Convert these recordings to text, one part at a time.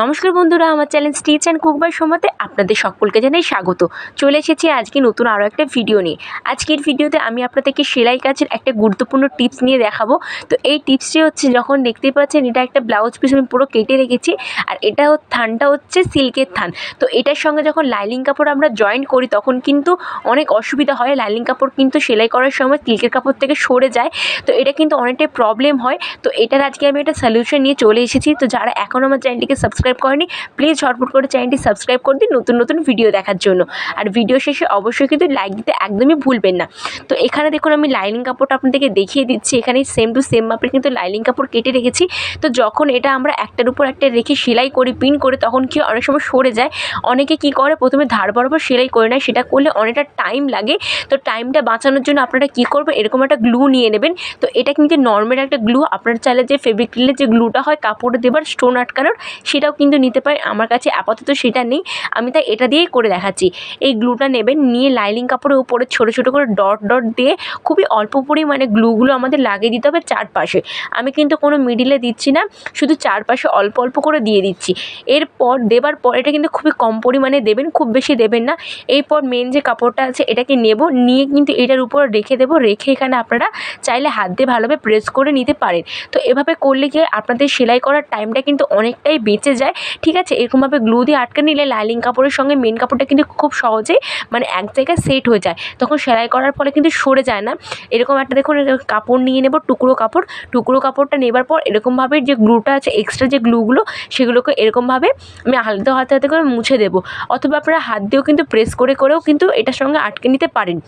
নমস্কার বন্ধুরা, আমার channel stitch and cook by সময়তে আপনাদের সকলকে জানাই স্বাগত। চলে এসেছি আজকে নতুন আরও একটা ভিডিও নিয়ে। আজকের ভিডিওতে আমি আপনাদেরকে সেলাই কাজের একটা গুরুত্বপূর্ণ টিপস নিয়ে দেখাবো। তো এই টিপসটি হচ্ছে, যখন দেখতে পাচ্ছেন, এটা একটা ব্লাউজ পিস আমি পুরো কেটে রেখেছি, আর এটা থানটা হচ্ছে সিল্কের থান। তো এটার সঙ্গে যখন লাইলিং কাপড় আমরা জয়েন করি, তখন কিন্তু অনেক অসুবিধা হয়। লাইলিং কাপড় কিন্তু সেলাই করার সময় সিল্কের কাপড় থেকে সরে যায়। তো এটা কিন্তু অনেকটাই প্রবলেম হয়। তো এটার আজকে আমি একটা সলিউশন নিয়ে চলে এসেছি। তো যারা এখন আমার চ্যানেলটিকে সাবস্ক্রাইব করেনি প্লিজ ঝটপট করে চ্যানেলটি সাবস্ক্রাইব করে দিন নতুন নতুন ভিডিও দেখার জন্য। আর ভিডিও শেষে অবশ্যই কিন্তু লাইক দিতে একদমই ভুলবেন না। তো এখানে দেখুন আমি লাইনিং কাপড়টা আপনাদেরকে দেখিয়ে দিচ্ছি। এখানে সেম টু সেম মাপের কিন্তু লাইনিং কাপড় কেটে রেখেছি। তো যখন এটা আমরা একটার উপর একটা রেখে সেলাই করি পিন করে, তখন কি অনেক সময় সরে যায়। অনেকে কি করে? প্রথমে ধার বরাবর সেলাই করে নেয়। সেটা করলে অনেকটা টাইম লাগে। তো টাইমটা বাঁচানোর জন্য আপনারা কী করবেন? এরকম একটা গ্লু নিয়ে নেবেন। তো এটা কিন্তু নর্মাল একটা গ্লু আপনার চাইলে যে ফেব্রিক যে গ্লুটা হয়, কাপড়ে দেবার স্টোন আটকানোর, সেটাও কিন্তু নিতে পারেন আমার কাছে আপাতত সেটা নেই। আমি তাই এটা দিয়েই করে দেখাচ্ছি। এই গ্লুটা নেবেন, নিয়ে লাইনিং কাপড়ের উপরে ছোটো ছোটো করে ডট ডট দিয়ে খুবই অল্প পরিমাণে গ্লুগুলো আমাদের লাগিয়ে দিতে হবে চারপাশে। আমি কিন্তু কোনো মিডিলে দিচ্ছি না, শুধু চারপাশে অল্প অল্প করে দিয়ে দিচ্ছি। এরপর দেবার পর এটা কিন্তু খুবই কম পরিমাণে দেবেন, খুব বেশি দেবেন না। এরপর মেন যে কাপড়টা আছে এটাকে নেব, নিয়ে কিন্তু এটার উপর রেখে দেবো। রেখে এখানে আপনারা চাইলে হাত দিয়ে ভালোভাবে প্রেস করে নিতে পারেন। তো এভাবে করলে কি আপনাদের সেলাই করার টাইমটা কিন্তু অনেকটাই বেঁচে যায়, ঠিক আছে? এরকমভাবে গ্লু দিয়ে আটকে নিলে লাইনিং কাপড়ের সঙ্গে মেন কাপড়টা কিন্তু খুব সহজেই মানে এক জায়গায় সেট হয়ে যায়। তখন সেলাই করার ফলে কিন্তু সরে যায় না। এরকম একটা দেখুন কাপড় নিয়ে নেব, টুকরো কাপড়। টুকরো কাপড়টা নেবার পর এরকমভাবে যে গ্লুটা আছে এক্সট্রা যে গ্লুগুলো সেগুলোকে এরকমভাবে আমি হালকা হাতে হাতে করে মুছে দেবো। অথবা আপনারা হাত দিয়েও কিন্তু প্রেস করে, করেও কিন্তু এটার সঙ্গে আটকে নিতে পারেন।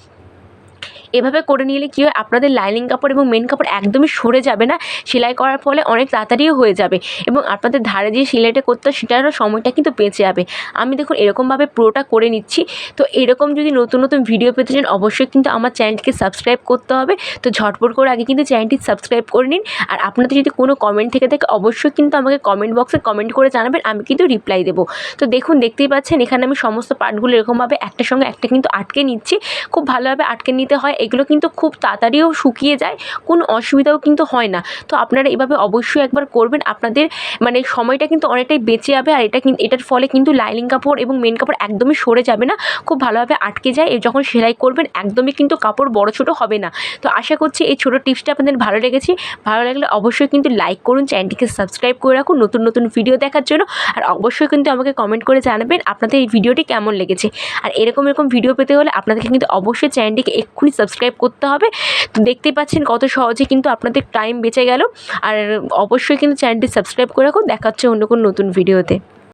এভাবে করে নিলে কী হয়? আপনাদের লাইনিং কাপড় এবং মেন কাপড় একদমই সরে যাবে না। সেলাই করার ফলে অনেক তাড়াতাড়িও হয়ে যাবে এবং আপনাদের ধারে যে সেলাইটা করতে সেটারও সময়টা কিন্তু বেঁচে যাবে। আমি দেখুন এরকমভাবে পুরোটা করে নিচ্ছি। তো এরকম যদি নতুন নতুন ভিডিও পেতে চান, অবশ্যই কিন্তু আমার চ্যানেলটিকে সাবস্ক্রাইব করতে হবে। তো ঝটপট করে আগে কিন্তু চ্যানেলটি সাবস্ক্রাইব করে নিন। আর আপনাদের যদি কোনো কমেন্ট থেকে থাকে, অবশ্যই কিন্তু আমাকে কমেন্ট বক্সে কমেন্ট করে জানাবেন, আমি কিন্তু রিপ্লাই দেবো। তো দেখুন, দেখতেই পাচ্ছেন এখানে আমি সমস্ত পার্টগুলো এরকমভাবে একটার সঙ্গে একটা কিন্তু আটকে নিচ্ছি। খুব ভালোভাবে আটকে নিতে হয়, এগুলো কিন্তু খুব তাড়াতাড়িও শুকিয়ে যায়, কোনো অসুবিধাও কিন্তু হয় না। তো আপনারা এভাবে অবশ্যই একবার করবেন, আপনাদের মানে সময়টা কিন্তু অনেকটাই বেঁচে যাবে আর এটা এটার ফলে কিন্তু লাইনিং কাপড় এবং মেন কাপড় একদমই সরে যাবে না, খুব ভালোভাবে আটকে যায় যখন সেলাই করবেন একদমই কিন্তু কাপড় বড় ছোটো হবে না। তো আশা করছি এই ছোটো টিপসটা আপনাদের ভালো লেগেছে, ভালো লাগলে অবশ্যই কিন্তু লাইক করুন, চ্যানেলটিকে সাবস্ক্রাইব করে রাখুন, নতুন নতুন ভিডিও দেখার জন্য, আর অবশ্যই কিন্তু আমাকে কমেন্ট করে জানাবেন আপনাদের এই ভিডিওটি কেমন লেগেছে। আর এরকম এরকম ভিডিও পেতে হলে আপনাদেরকে কিন্তু অবশ্যই চ্যানেলটিকে এক্ষুনি সাবস্ক্রাইব করতে হবে। তো দেখতেই পাচ্ছেন কত সহজে কিন্তু আপনাদের টাইম বেঁচে গেল। আর অবশ্যই কিন্তু চ্যানেলটি সাবস্ক্রাইব করে রাখুন। দেখা হচ্ছে অন্য কোনো নতুন ভিডিওতে